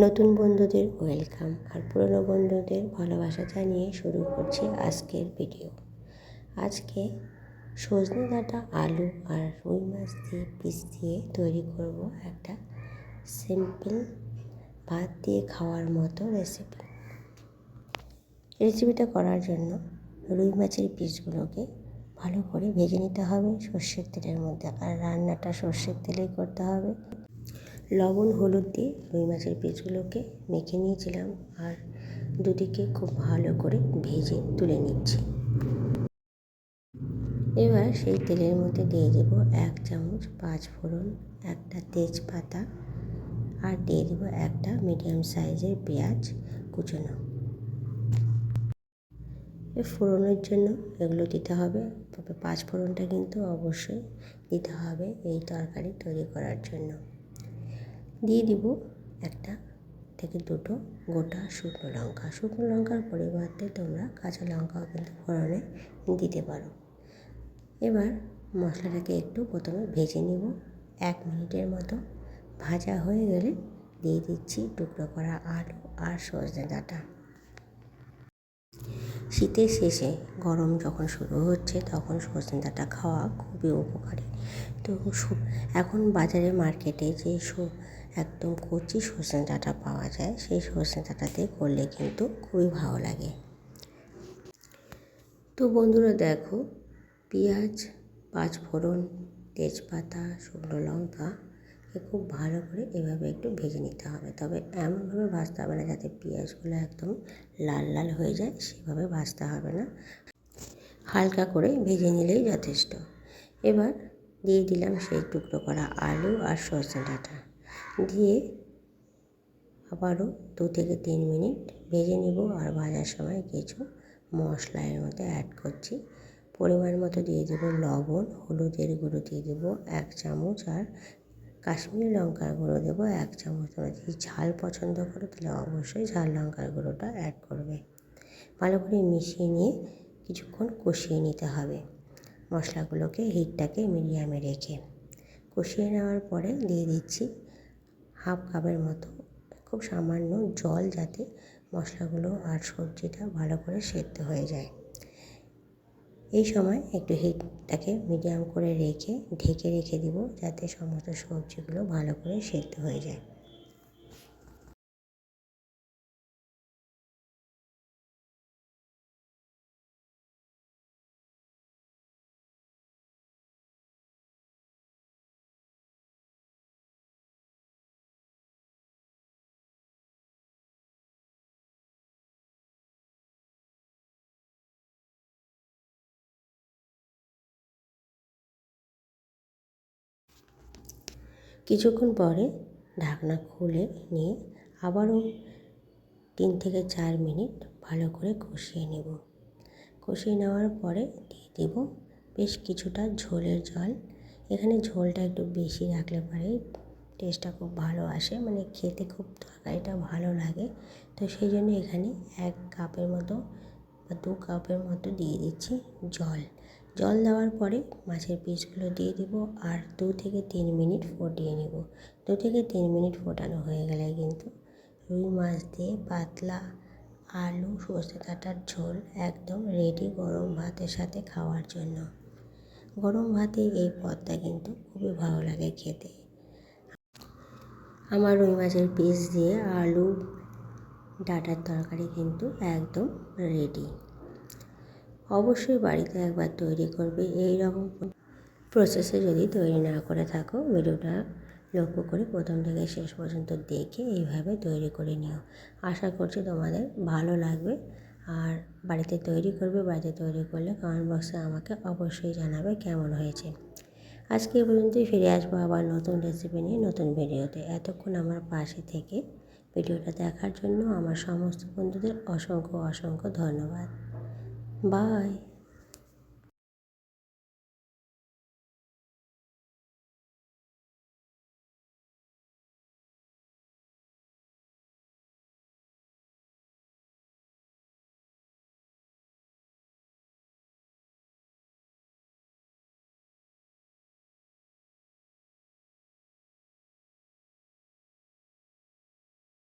নতুন বন্ধুদের ওয়েলকাম আর পুরনো বন্ধুদের ভালোবাসা জানিয়ে শুরু করছি আজকের ভিডিও। আজকে সজনে ডাঁটা, আলু আর রুই মাছ দিয়ে পিস দিয়ে তৈরি করব একটা সিম্পল ভাত দিয়ে খাওয়ার মতো রেসিপি রেসিপিটা করার জন্য রুই মাছের পিসগুলোকে ভালো করে ভেজে নিতে হবে সর্ষের তেলের মধ্যে। আর রান্নাটা সর্ষের তেলেই করতে হবে। লবণ, হলুদ দিয়ে রুই মাছের পিসগুলোকে মেখে নিয়েছিলাম আর দুদিকে খুব ভালো করে ভেজে তুলে নিচ্ছি। এবার সেই তেলের মধ্যে দিয়ে দেব এক চামচ পাঁচ ফোড়ন, একটা তেজপাতা আর দিয়ে দেবো একটা মিডিয়াম সাইজের পেঁয়াজ কুচোনো। ফোড়নের জন্য এগুলো দিতে হবে, তবে পাঁচ ফোড়নটা কিন্তু অবশ্যই দিতে হবে এই তরকারি তৈরি করার জন্য। দিয়ে দিব একটা থেকে দুটো গোটা শুকনো লঙ্কা। শুকনো লঙ্কার পরিবর্তে তোমরা কাঁচা লঙ্কাও কিন্তু ফোড়নে দিতে পারো। এবার মশলাটাকে একটু প্রথমে ভেজে নিব। এক মিনিটের মতো ভাজা হয়ে গেলে দিয়ে দিচ্ছি টুকরো করা আলু আর সজনে ডাঁটা। শীতের শেষে গরম যখন শুরু হচ্ছে তখন সজনে ডাঁটা খাওয়া খুবই উপকারী। তো এখন বাজারে মার্কেটে যে একদম কচি সজনে ডাঁটা পাওয়া যায়, সেই সজনে ডাঁটাতে করলে কিন্তু খুবই ভালো লাগে। তো বন্ধুরা দেখো, পেঁয়াজ, পাঁচফোড়ন, তেজপাতা, শুকনো লঙ্কা খুব ভালো করে এভাবে একটু ভেজে নিতে হবে। তবে এমনভাবে ভাজতে হবে না যাতে পেঁয়াজগুলো একদম লাল লাল হয়ে যায়, সেভাবে ভাজতে হবে না। হালকা করে ভেজে নিলেই যথেষ্ট। এবার দিয়ে দিলাম সেই টুকরো করা আলু আর সজনে ডাঁটা। দিয়ে আবারও দু থেকে তিন মিনিট ভেজে নেব আর ভাজার সময় কিছু মশলা এর মধ্যে অ্যাড করছি। পরিমাণ মতো দিয়ে দেবো লবণ, হলুদের গুঁড়ো দিয়ে দেবো এক চামচ আর কাশ্মীরি লঙ্কার গুঁড়ো দেবো এক চামচ। তোমরা যদি ঝাল পছন্দ করো তাহলে অবশ্যই ঝাল লঙ্কার গুঁড়োটা অ্যাড করবে। ভালো করে মিশিয়ে নিয়ে কিছুক্ষণ কষিয়ে নিতে হবে। মশলাগুলোকে হিটটাকে মিডিয়ামে রেখে কষিয়ে নেওয়ার পরে দিয়ে দিচ্ছি হাফ কাপের মতো, খুব সামান্য জল যাতে মশলাগুলো আর সবজিটা ভালো করে সেদ্ধ হয়ে যায়। এই সময় একটু হিটটাকে মিডিয়াম করে রেখে ঢেকে রেখে দিব যাতে সমস্ত সবজিগুলো ভালো করে সেদ্ধ হয়ে যায়। কিছুক্ষণ পরে ঢাকনা খুলে নিয়ে আবারও তিন থেকে চার মিনিট ভালো করে কষিয়ে নেব। কষিয়ে নেওয়ার পরে দিয়ে দেব বেশ কিছুটা ঝোলের জল। এখানে ঝোলটা একটু বেশি রাখলে পরে টেস্টটা খুব ভালো আসে মানে খেতে খুব তরকারিটা ভালো লাগে। তো সেই জন্য এখানে এক কাপের মতো বা দু কাপের মতো দিয়ে দিচ্ছি জল। জল দেওয়ার পরে মাছের পিসগুলো দিয়ে দেবো আর দু থেকে তিন মিনিট ফুটিয়ে নেব। দু থেকে তিন মিনিট ফোটানো হয়ে গেলে কিন্তু রুই মাছ দিয়ে পাতলা আলু, সর্ষে ডাঁটার ঝোল একদম রেডি গরম ভাতের সাথে খাওয়ার জন্য। গরম ভাতে এই পদটা কিন্তু খুবই ভালো লাগে খেতে। আমার রুই মাছের পিস দিয়ে আলু, ডাটার তরকারি কিন্তু একদম রেডি অবশ্যই বাড়িতে একবার তৈরি করবে এই রকম প্রসেসে যদি তৈরি না করে থাকো, ভিডিওটা লক্ষ্য করে প্রথম থেকে শেষ পর্যন্ত দেখে এইভাবে তৈরি করে নিও। আশা করছি তোমাদের ভালো লাগবে। আর বাড়িতে তৈরি করবে, বাড়িতে তৈরি করলে কমেন্ট বক্সে আমাকে অবশ্যই জানাবে কেমন হয়েছে। আজকে পর্যন্তই, ফিরে আসব আবার নতুন রেসিপি নিয়ে নতুন ভিডিওতে। এতক্ষণ আমার পাশে থেকে ভিডিওটা দেখার জন্য আমার সমস্ত বন্ধুদের অসংখ্য অসংখ্য ধন্যবাদ। Bye.